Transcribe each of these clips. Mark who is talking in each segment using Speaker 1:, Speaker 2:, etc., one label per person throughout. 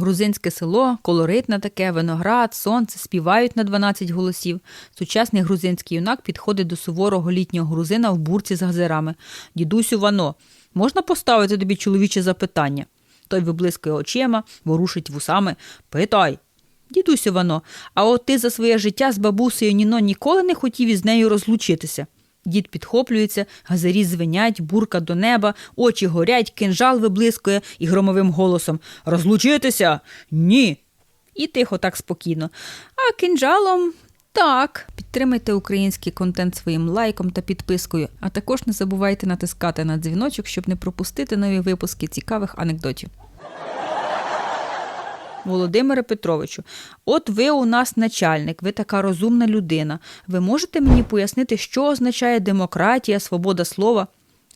Speaker 1: Грузинське село, колоритне таке, виноград, сонце, співають на 12 голосів. Сучасний грузинський юнак підходить до суворого літнього грузина в бурці з газирами. Дідусю Вано, можна поставити тобі чоловіче запитання? Той виблискує очима, ворушить вусами. Питай. Дідусю Вано, а от ти за своє життя з бабусею Ніно ніколи не хотів із нею розлучитися. Дід підхоплюється, газарі звенять, бурка до неба, очі горять, кинжал виблискує і громовим голосом Розлучитися? Ні. І тихо, так спокійно. А кинжалом так. Підтримайте український контент своїм лайком та підпискою, а також не забувайте натискати на дзвіночок, щоб не пропустити нові випуски цікавих анекдотів. Володимире Петровичу, от ви у нас начальник, ви така розумна людина. Ви можете мені пояснити, що означає демократія, свобода слова?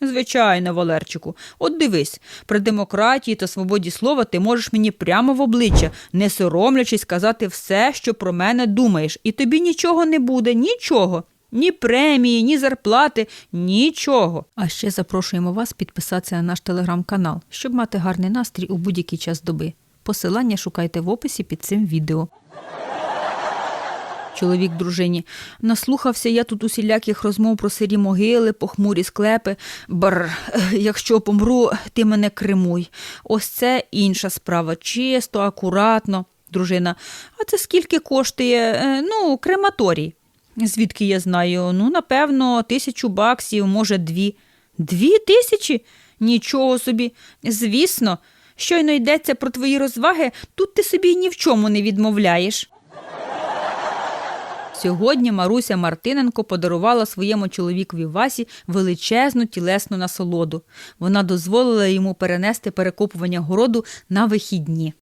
Speaker 1: Звичайно, Валерчику. От дивись, при демократії та свободі слова ти можеш мені прямо в обличчя, не соромлячись сказати все, що про мене думаєш, і тобі нічого не буде, нічого. Ні премії, ні зарплати, нічого. А ще запрошуємо вас підписатися на наш телеграм-канал, щоб мати гарний настрій у будь-який час доби. Посилання шукайте в описі під цим відео. Чоловік дружині. Наслухався я тут усіляких розмов про сирі могили, похмурі склепи. Бр, якщо помру, ти мене кремуй. Ось це інша справа. Чисто, акуратно. Дружина. А це скільки коштує? Е, Ну, крематорій. Звідки я знаю? Ну, напевно, тисячу баксів, може, дві. Дві тисячі? Нічого собі. Звісно, щойно йдеться про твої розваги, тут ти собі ні в чому не відмовляєш. Сьогодні Маруся Мартиненко подарувала своєму чоловікові Васі величезну тілесну насолоду. Вона дозволила йому перенести перекопування городу на вихідні.